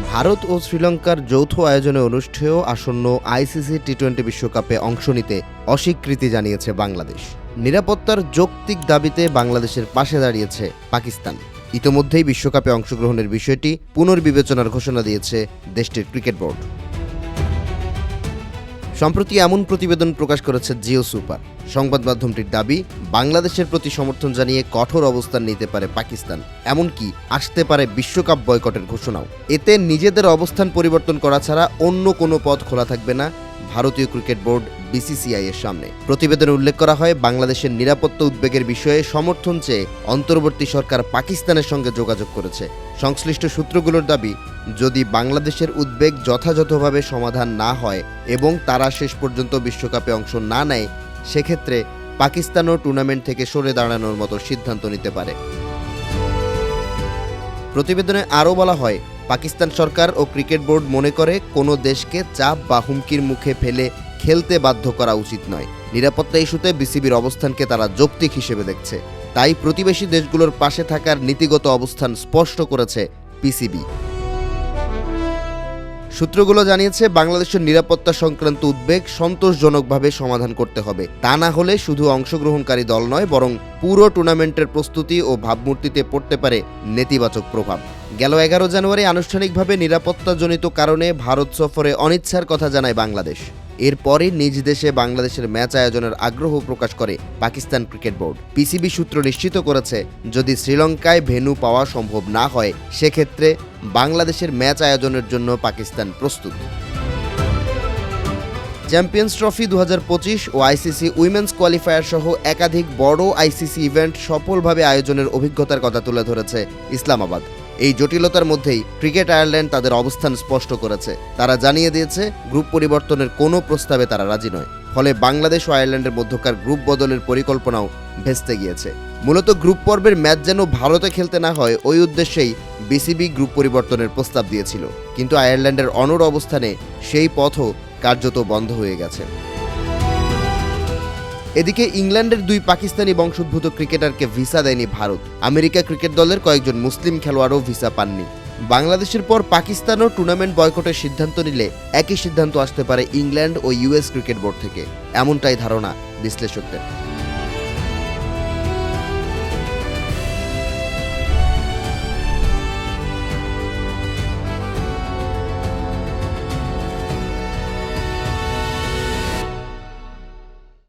ভারত ও শ্রীলঙ্কার যৌথ আয়োজনে অনুষ্ঠেয় আসন্ন আইসিসি টি টোয়েন্টি বিশ্বকাপে অংশ নিতে অস্বীকৃতি জানিয়েছে বাংলাদেশ। নিরাপত্তার যৌক্তিক দাবিতে বাংলাদেশের পাশে দাঁড়িয়েছে পাকিস্তান। ইতোমধ্যেই বিশ্বকাপে অংশগ্রহণের বিষয়টি পুনর্বিবেচনার ঘোষণা দিয়েছে দেশটির ক্রিকেট বোর্ড। সম্প্রতি এমন প্রতিবেদন প্রকাশ করেছে জিও সুপার। সংবাদ মাধ্যমটির দাবি, বাংলাদেশের প্রতি সমর্থন জানিয়ে কঠোর অবস্থান নিতে পারে পাকিস্তান। এমনকি আসতে পারে বিশ্বকাপ বয়কটের ঘোষণাও। এতে নিজেদের অবস্থান পরিবর্তন করা ছাড়া অন্য কোনো পথ খোলা থাকবে না ভারতীয় ক্রিকেট বোর্ড বিসিসিআই এর সামনে। প্রতিবেদনে উল্লেখ করা হয়, বাংলাদেশের নিরাপত্তা উদ্বেগের বিষয়ে সমর্থন চেয়ে অন্তর্বর্তী সরকার পাকিস্তানের সঙ্গে যোগাযোগ করেছে। সংশ্লিষ্ট সূত্রগুলোর দাবি যদি বাংলাদেশের উদ্বেগ যথাযথভাবে সমাধান না হয় এবং তারা শেষ পর্যন্ত বিশ্বকাপে অংশ না নেয়, সেক্ষেত্রে পাকিস্তানও টুর্নামেন্ট থেকে সরে দাঁড়ানোর মতো সিদ্ধান্ত নিতে পারে। প্রতিবেদনে আরও বলা হয়, পাকিস্তান সরকার ও ক্রিকেট বোর্ড মনে করে কোনো দেশকে চাপ বা হুমকির মুখে ফেলে খেলতে বাধ্য করা উচিত নয়। নিরাপত্তা ইস্যুতে বিসিবির অবস্থানকে তারা যৌক্তিক হিসেবে দেখছে। তাই প্রতিবেশী দেশগুলোর পাশে থাকার নীতিগত অবস্থান স্পষ্ট করেছে পিসিবি সূত্রগুলো জানিয়েছে, বাংলাদেশের নিরাপত্তা সংক্রান্ত উদ্বেগ সন্তোষজনকভাবে সমাধান করতে হবে। তা না হলে শুধু অংশগ্রহণকারী দল নয়, বরং পুরো টুর্নামেন্টের প্রস্তুতি ও ভাবমূর্তিতে পড়তে পারে নেতিবাচক প্রভাব। গেল এগারো জানুয়ারি আনুষ্ঠানিকভাবে নিরাপত্তাজনিত কারণে ভারত সফরে অনিচ্ছার কথা জানায় বাংলাদেশ। এরপরে নিজ দেশে বাংলাদেশের ম্যাচ আয়োজনের আগ্রহ প্রকাশ করে পাকিস্তান ক্রিকেট বোর্ড। পিসিবি সূত্র নিশ্চিত করেছে, যদি শ্রীলঙ্কায় ভেন্যু পাওয়া সম্ভব না হয়, সেক্ষেত্রে বাংলাদেশের ম্যাচ আয়োজনের জন্য পাকিস্তান প্রস্তুত। চ্যাম্পিয়ন্স ট্রফি দু হাজার পঁচিশ ও আইসিসি উইমেন্স কোয়ালিফায়ার সহ একাধিক বড় আইসিসি ইভেন্ট সফলভাবে আয়োজনের অভিজ্ঞতার কথা তুলে ধরেছে ইসলামাবাদ। এই জটিলতার মধ্যেই ক্রিকেট আয়ারল্যান্ড তাদের অবস্থান স্পষ্ট করেছে। তারা জানিয়ে দিয়েছে, গ্রুপ পরিবর্তনের কোনো প্রস্তাবে তারা রাজি নয়। ফলে বাংলাদেশ ও আয়ারল্যান্ডের মধ্যকার গ্রুপ বদলের পরিকল্পনাও ভেস্তে গিয়েছে। মূলত গ্রুপ পর্বের ম্যাচ যেন ভারতে খেলতে না হয়, ওই উদ্দেশ্যেই বিসিবি গ্রুপ পরিবর্তনের প্রস্তাব দিয়েছিল। কিন্তু আয়ারল্যান্ডের অনর অবস্থানে সেই পথও কার্যত বন্ধ হয়ে গেছে। এদিকে ইংল্যান্ডের দুই পাকিস্তানি বংশোদ্ভূত ক্রিকেটারকে ভিসা দেয়নি ভারত। আমেরিকা ক্রিকেট দলের কয়েকজন মুসলিম খেলোয়াড়ও ভিসা পাননি। বাংলাদেশের পর পাকিস্তানও টুর্নামেন্ট বয়কটের সিদ্ধান্ত নিলে একই সিদ্ধান্ত আসতে পারে ইংল্যান্ড ও ইউএস ক্রিকেট বোর্ড থেকে। এমনটাই ধারণা বিশ্লেষকদের।